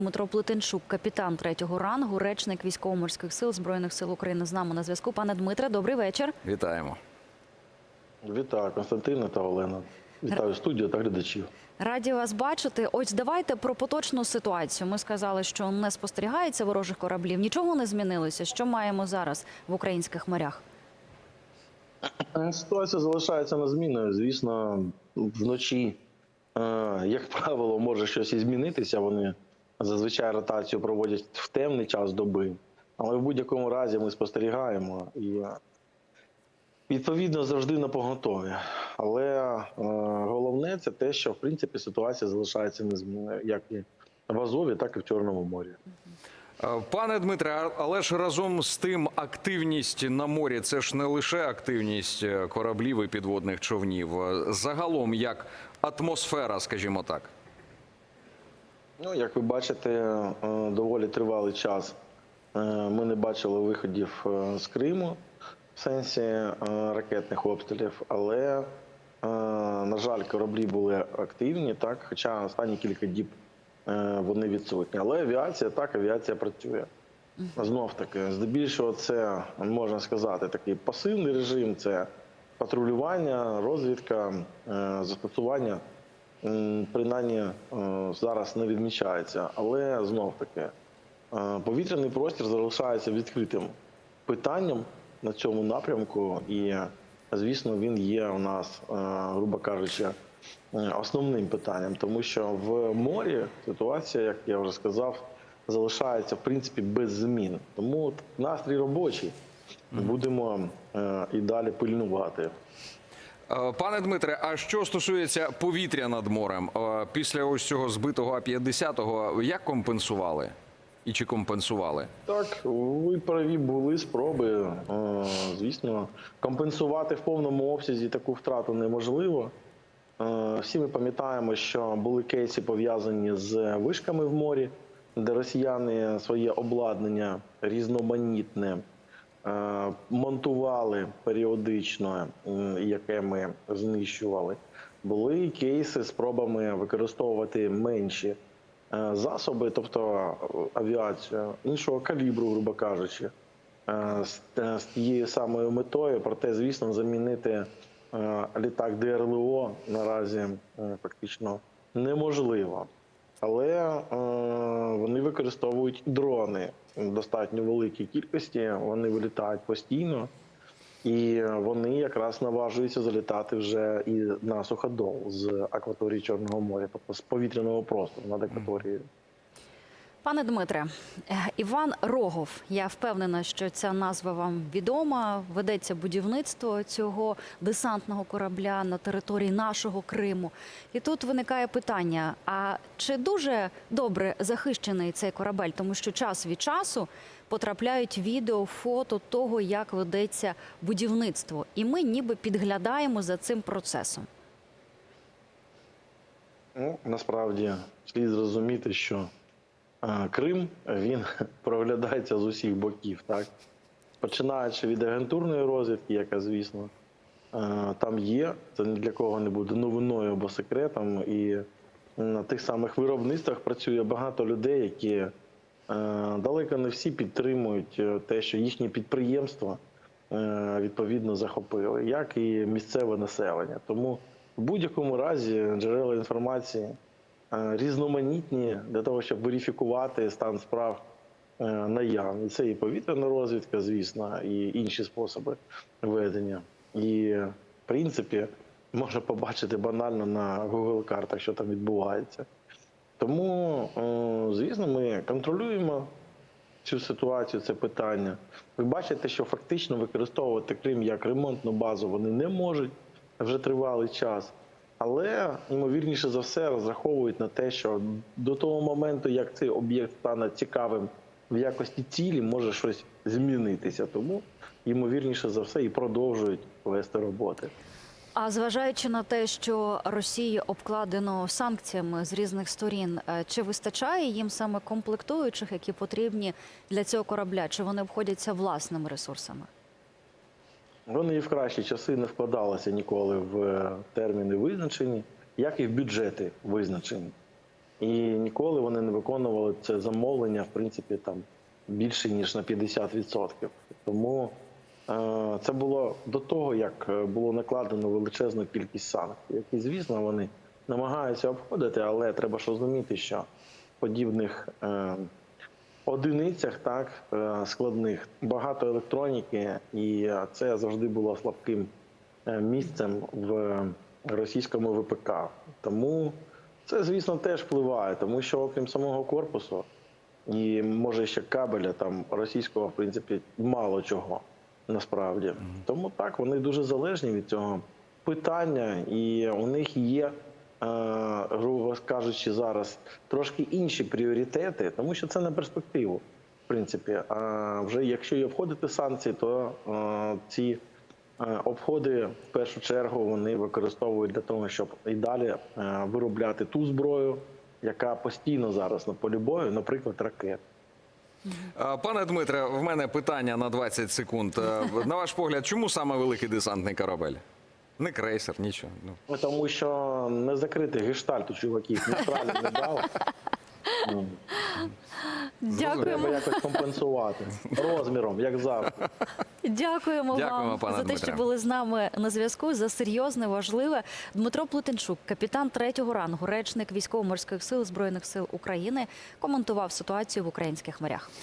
Дмитро Плетенчук, капітан третього рангу, речник військово-морських сил збройних сил України з нами на зв'язку. Пане Дмитре, добрий вечір. Вітаємо. Вітаю Константина та Олена. Вітаю студію та глядачів. Раді вас бачити. Ось давайте про поточну ситуацію. Ми сказали, що не спостерігається ворожих кораблів. Нічого не змінилося. Що маємо зараз в українських морях? Ситуація залишається незмінною. Звісно, вночі, е, як правило, може щось і змінитися. Вони зазвичай ротацію проводять в темний час доби. Але в будь-якому разі ми спостерігаємо і е, відповідно завжди на поготові. Але е, головне це те, що в принципі ситуація залишається незмінною, як і в Азові, так і в Чорному морі. Е, Пане Дмитре, але ж разом з тим активність на морі це ж не лише активність кораблів і підводних човнів. Загалом як атмосфера, скажімо так. Ну, як ви бачите, е, доволі тривалий час е, ми не бачили виходів е, з Криму в сенсі ракетних обстрілів, але, на жаль, кораблі були активні, так, хоча останні кілька діб вони відсутні. Але авіація так, авіація працює. Знов таки, здебільшого, це можна сказати такий пасивний режим, це патрулювання, розвідка, застосування принаймні е, зараз не відмічається. Але знов таки е, повітряний простір залишається відкритим питанням на цьому напрямку, і звісно, він є у нас, е, грубо кажучи, основним питанням, тому що в морі ситуація, як я вже сказав, залишається в принципі без змін. Тому настрій робочий. Будемо і далі пильнувати. Е, Пане Дмитре, а що стосується повітря над морем, е, після ось цього збитого А-50, як компенсували? І чи компенсували? Так, ви праві були спроби. Е, Звісно, компенсувати в повному обсязі таку втрату неможливо. Всі ми пам'ятаємо, що були кейси пов'язані з вишками в морі, де росіяни своє обладнання різноманітне монтували періодично, е, яке ми знищували. Були кейси з спробами використовувати менші е, засоби, тобто е, авіацію іншого калібру, грубо кажучи, е, з, е, тією самою метою, проте, звісно, замінити е, літак ДРЛО наразі е, фактично неможливо. Але е, вони використовують дрони в достатньо великій кількості, вони вилітають постійно. І вони якраз наважуються залітати вже і на суходол з акваторії Чорного моря, тобто з повітряного простору над акваторією. Пане Дмитре, е, Іван Рогов. Я впевнена, що ця назва вам відома. Ведеться будівництво цього десантного корабля на території нашого Криму. І тут виникає питання: а чи дуже добре захищений цей корабель? Тому що час від часу потрапляють відео, фото того, як ведеться будівництво, і ми ніби підглядаємо за цим процесом. Ну, насправді слід зрозуміти, що Крим він проглядається з усіх боків, так? Починаючи від агентурної розвідки, яка, звісно, там є, це ні для кого не буде новиною або секретом. І на тих самих виробництвах працює багато людей, які далеко не всі підтримують е, те, що їхні підприємства е, відповідно захопили, як і місцеве населення. Тому в будь-якому разі джерела інформації різноманітні для того, щоб верифікувати стан справ е, наявні. Це і повітряна розвідка, звісно, і інші способи ведення. І, в принципі, можна побачити банально на Google картах, що там відбувається. Тому, е, звісно, ми контролюємо цю ситуацію, це питання. Ви бачите, що фактично використовувати Крим як ремонтну базу вони не можуть вже тривалий час. Але ймовірніше за все розраховують на те, що до того моменту, як цей об'єкт стане цікавим в якості цілі, може щось змінитися. Тому ймовірніше за все і продовжують вести роботи. А зважаючи на те, що Росії обкладено санкціями з різних сторін, е, чи вистачає їм саме комплектуючих, які потрібні для цього корабля? Чи вони обходяться власними ресурсами? Вони і в кращі часи не вкладалися ніколи в терміни визначені, як і в бюджети визначені. і ніколи вони не виконували це замовлення, в принципі, там більше ніж на 50%. Тому е, це було до того, як е, було накладено величезну кількість санкцій, які, звісно, вони намагаються обходити, але треба ж розуміти, що подібних е, одиницях так е, складних багато електроніки, і це завжди було слабким е, місцем в російському ВПК. Тому це, звісно, теж впливає, тому що окрім самого корпусу і може ще кабеля, там російського, в принципі, мало чого насправді. Тому так вони дуже залежні від цього питання, і у них є, грубо кажучи, зараз трошки інші пріоритети, тому що це на перспективу. В принципі, а вже якщо і обходити санкції, то е, ці е, обходи в першу чергу вони використовують для того, щоб і далі е, виробляти ту зброю, яка постійно зараз на полі бою, наприклад, ракет. Пане Дмитре, в мене питання на 20 секунд. Е, На ваш погляд, чому саме великий десантний корабель? Не крейсер, нічого. Ну. Ну, Тому що не закритий гештальт у чуваків, Містралі не дали. Ну, Треба Дякуємо. якось компенсувати розміром, як завжди. Дякуємо, Дякуємо, вам за те, Дмитре. що були з нами на зв'язку. За серйозне, важливе. Дмитро Плутенчук, капітан третього рангу, речник військово-морських сил збройних сил України, коментував ситуацію в українських морях.